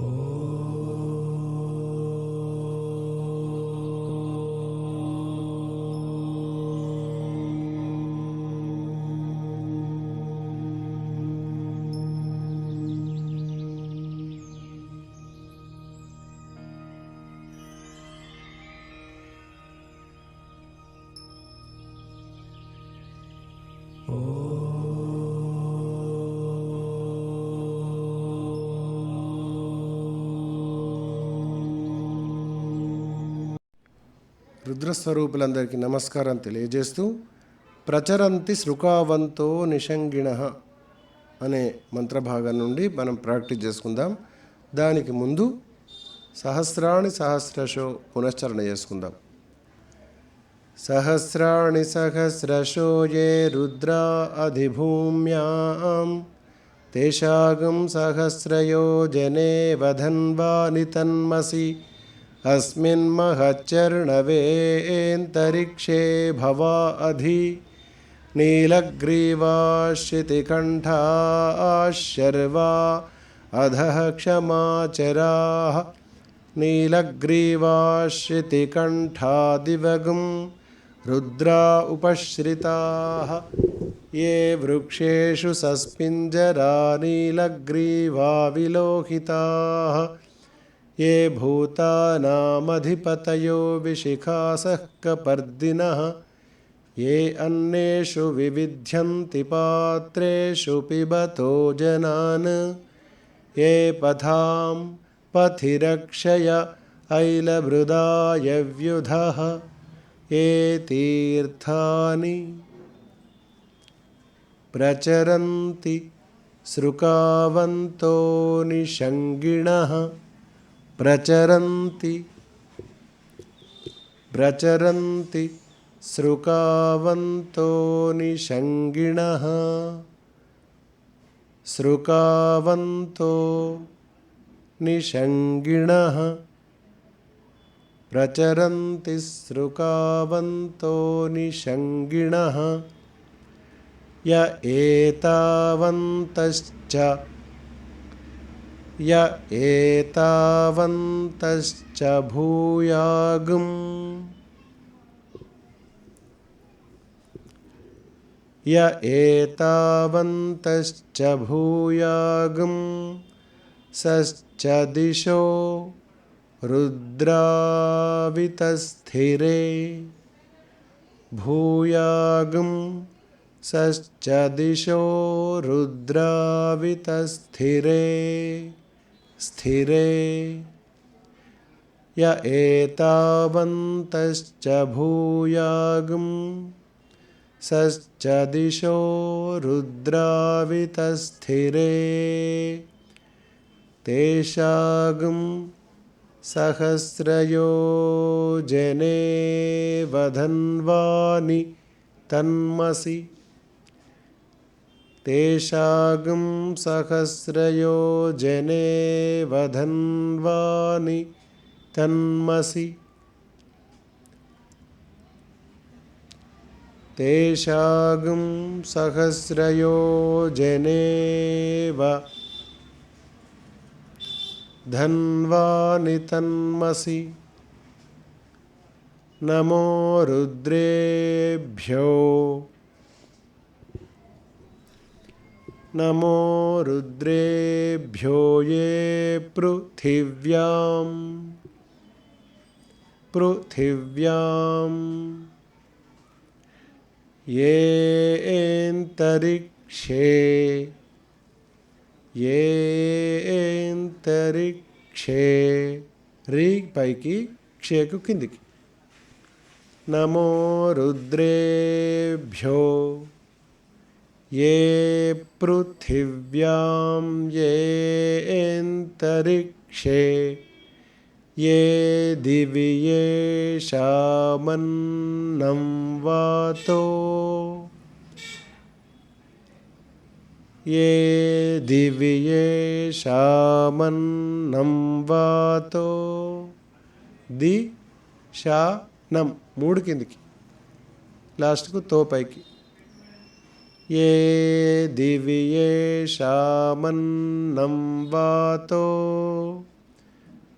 Oh. రుద్రస్వరూపులందరికీ నమస్కారం తెలియజేస్తూ ప్రచరంతి శృకావంతో నిషంగిణ అనే మంత్రభాగం నుండి మనం ప్రాక్టీస్ చేసుకుందాం. దానికి ముందు సహస్రాణి సహస్రశో పునశ్చరణ చేసుకుందాం. సహస్రాణి సహస్రశో ఏ రుద్రా అధిభూమ్యాం తేషాగం సహస్రయో జనే వధన్వాని తన్మసి अस्मिन् महच्चर्णवेऽन्तरिक्षे भवा अधि नीलग्रीवाश्रितिकण्ठाशर्वा अधः क्षमाचराः नीलग्रीवाश्रितिकण्ठादिवगुं रुद्रा उपश्रिताः। ये वृक्षेषु सस्पिञ्जरा नीलग्रीवा विलोहिताः ये भूतानामधिपतयो विशिखासः कपर्दिनः ये अन्नेषु विविध्यन्ति पात्रेषु पिबतो जनान्। ये पथां पथिरक्षय ऐलभृदायव्युधः। ये तीर्थानि प्रचरन्ति सृकावन्तो निषङ्गिणः प्रचरन्ति। प्रचरन्ति सृकावन्तो निषङ्गिणः। सृकावन्तो निषङ्गिणः। प्रचरन्ति सृकावन्तो निषङ्गिणः। य एतावन्तश्च य एतावन्तश्च भूयागुम्। य एतावन्तश्च भूयागुं सश्च दिशो रुद्रावितस्थिरे। भूयागुं दिशो रुद्रावितस्थिरे। स्थिरे। य एतावन्तश्च भूयागुं। सश्च दिशो रुद्रावितस्थिरे। तेषागुं सहस्रयो जने वधन्वानि तन्मसि। तेषागं सहस्रयो जने वधन्वानि तन्मसि। तेषागं सहस्रयो जनेव धन्वानि तन्मसि। नमो रुद्रेभ्यो। नमो रुद्रेभ्यो ये पृथिव्यां पृथिव्यां पृथिव्याम् येऽन्तरिक्षे येऽन्तरिक्षे री पैकी क्षेकु किंदिकी नमो रुद्रेभ्यो। ये पृथिव्यां येऽन्तरिक्षे ये दिवि येषामन्नं वातो ये दिवि येषामन्नं వాతో ది షా నం మూడు కిందికి లాస్ట్కు తో పైకి ये दिवि येषामन्नं वातो।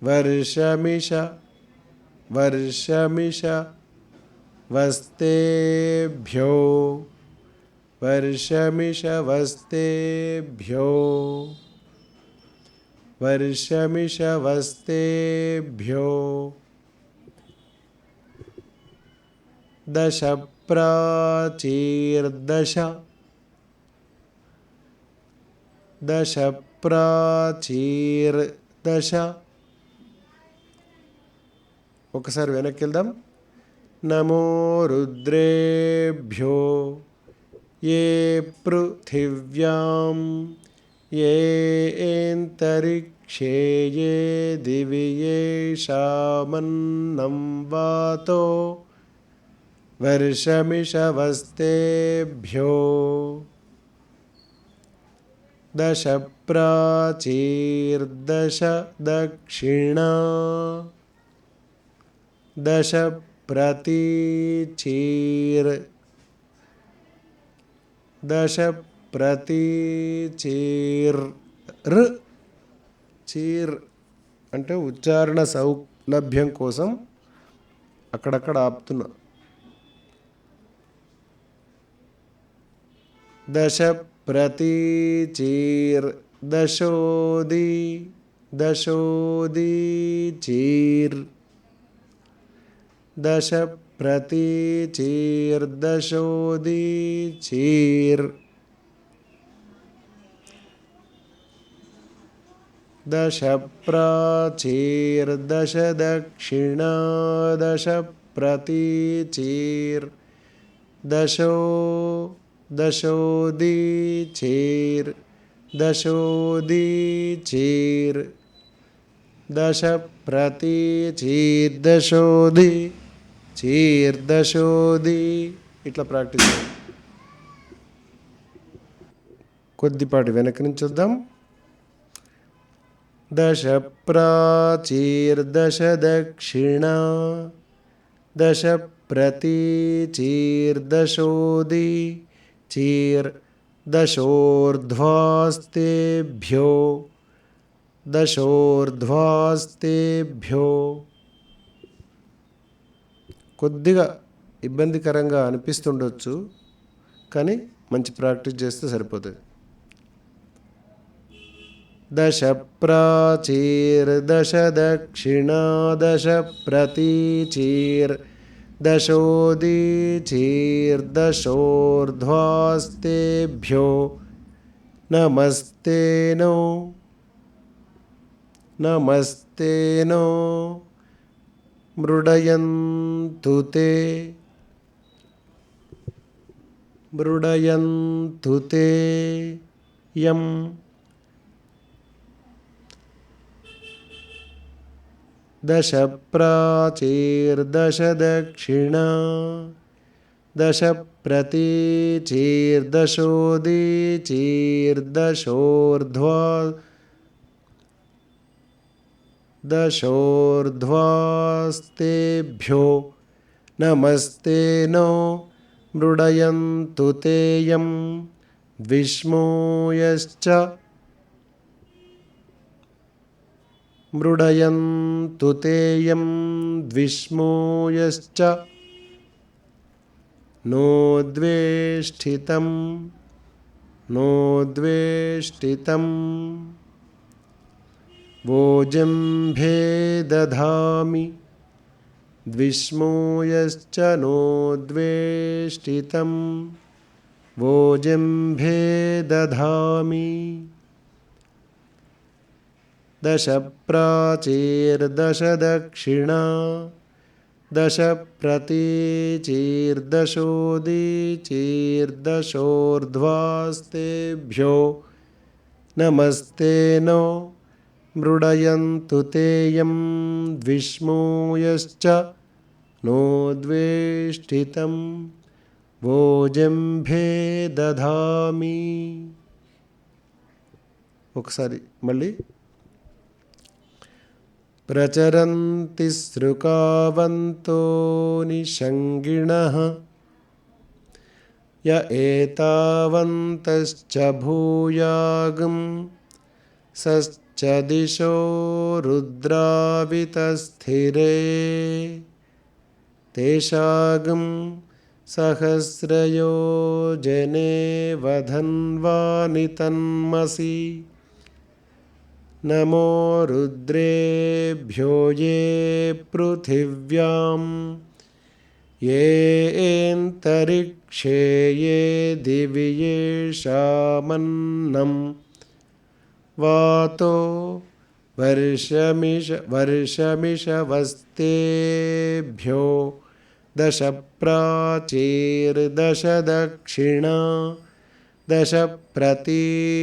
वर्षमिष वर्षमिष वस्तेभ्यो। वर्षमिषवस्तेभ्यो वर्षमिषवस्तेभ्यो दश प्राचीर्दश दश ప్రాచీర్ దశ ఒకసారి వెనక్కి వెళ్దాం నమో రుద్రేభ్యో ఏ పృథివ్యాం ఏ ఏంతరిక్షే ఏ దివి ఏషామన్నం వాతో వర్షమిషవస్తేభ్యో दश प्राचीर्दश दक्षिणा दश प्रतीचीर् దశ ప్రతి చీర్ ర్ చీర్ అంటే ఉచ్చారణ సౌలభ్యం కోసం అక్కడక్కడ ఆపుతున్నా దశ प्रतीचीर् दशोदि दशोदिचीर् दश प्रतीचीर्दशोदिचीर् दशप्राचीर्दश दक्षिणा दश प्रतीचीर्दशो દશોદી ચીર દશોદી ચીર દશ પ્રતિ ચીર દશોદી ચીર દશોદી ఇట్లా ప్రాక్టీస్ కొద్దిపాటి వెనక నుంచి చూద్దాం. దశ ప్రాచీర్ దశ దక్షిణ దశ ప్రతీచీర్ దశోది దశోర్ధ్వాస్తేభ్యో దశోర్ధ్వాస్తేభ్యో కొద్దిగా ఇబ్బందికరంగా అనిపిస్తుండొచ్చు కానీ మంచి ప్రాక్టీస్ చేస్తే సరిపోతుంది. దశ ప్రాచీర్ దశ దక్షిణ దశ ప్రతీచీర్ दशोदीचीर्दशोर्ध्वास्तेभ्यो। नमस्ते नो। नमस्ते नो। मृडयन्तु ते। मृडयन्तु ते। यम् दश प्राचीर्दश दक्षिणा दश प्रतीचीर्दशोदीचीर्दशोर्ध्वा दशोर्ध्वास्तेभ्यो। नमस्ते नो मृडयन्तु तेयं विष्मोयश्च मृडयन्तु तेयं द्विष्मोयश्च नो द्वेष्टितं नो द्वेष्टितम् वोजम्भे दधामि द्विष्मोयश्च नो द्वेष्टितं। वोजम्भे दधामि दश प्राचीर्दश दक्षिणा दश प्रतीचीर्दशोदीचीर्दशोर्ध्वास्तेभ्यो नमस्ते नो मृडयन्तु तेयं द्विष्मोयश्च नो द्वेष्टितं భోజంభే దధామి ఒకసారి మళ్ళీ प्रचरन्ति श्रुकावन्तो निषङ्गिणः। य एतावन्तश्च भूयागं सश्च दिशो रुद्रावितस्थिरे। तेषागं सहस्रयो जने वधन्वानि तन्मसि नमो रुद्रेभ्यो ये पृथिव्यां येऽन्तरिक्षे ये दिवि येषामन्नं वातो वर्षमिष वर्षमिषवस्तेभ्यो दश प्राचीर्दश दक्षिणा दश प्रतीचीर्दशो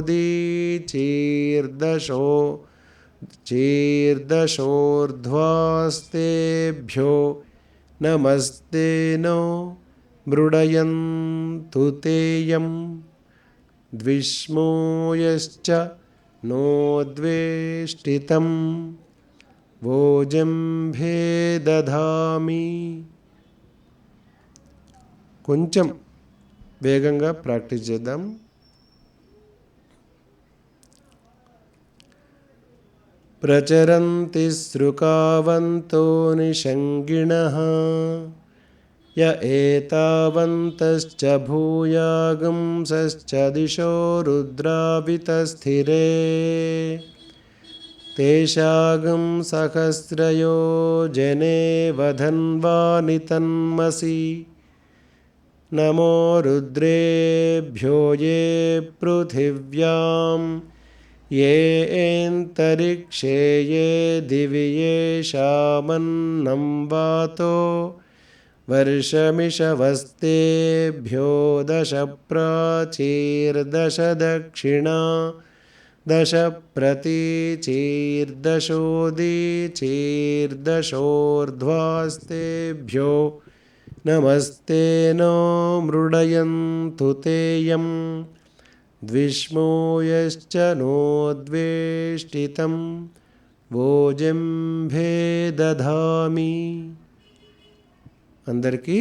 दीचीर्दशो चीर्दशोर्ध्वास्तेभ्यो नमस्ते नो मृडयन्तु तेयं द्विष्मोयश्च नो द्वेष्टितं भोजम्भे दधामि कुञ्चम्। వేగంగా ప్రాక్టీస్ చేద్దాం ప్రచరంతి సృకావంతో నిషంగిణ य एतावन्तश्च भूयागुंसश्च दिशो रुद्रावितस्थिरे तेषागं सहस्रयो जने वधन्वानि तन्मसि नमो रुद्रेभ्यो ये पृथिव्यां येऽन्तरिक्षे ये दिवि येषामन्नं वातो। वर्षमिषवस्तेभ्यो दश प्राचीर्दश दक्षिणा दश प्रतीचीर्दशोदीचीर्दशोर्ध्वास्तेभ्यो नमस्ते नो मृडयन्तु तेयं द्विष्मो यश्च नोद्वेष्टितं भोजम्भे దధామి అందరికీ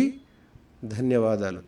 ధన్యవాదాలు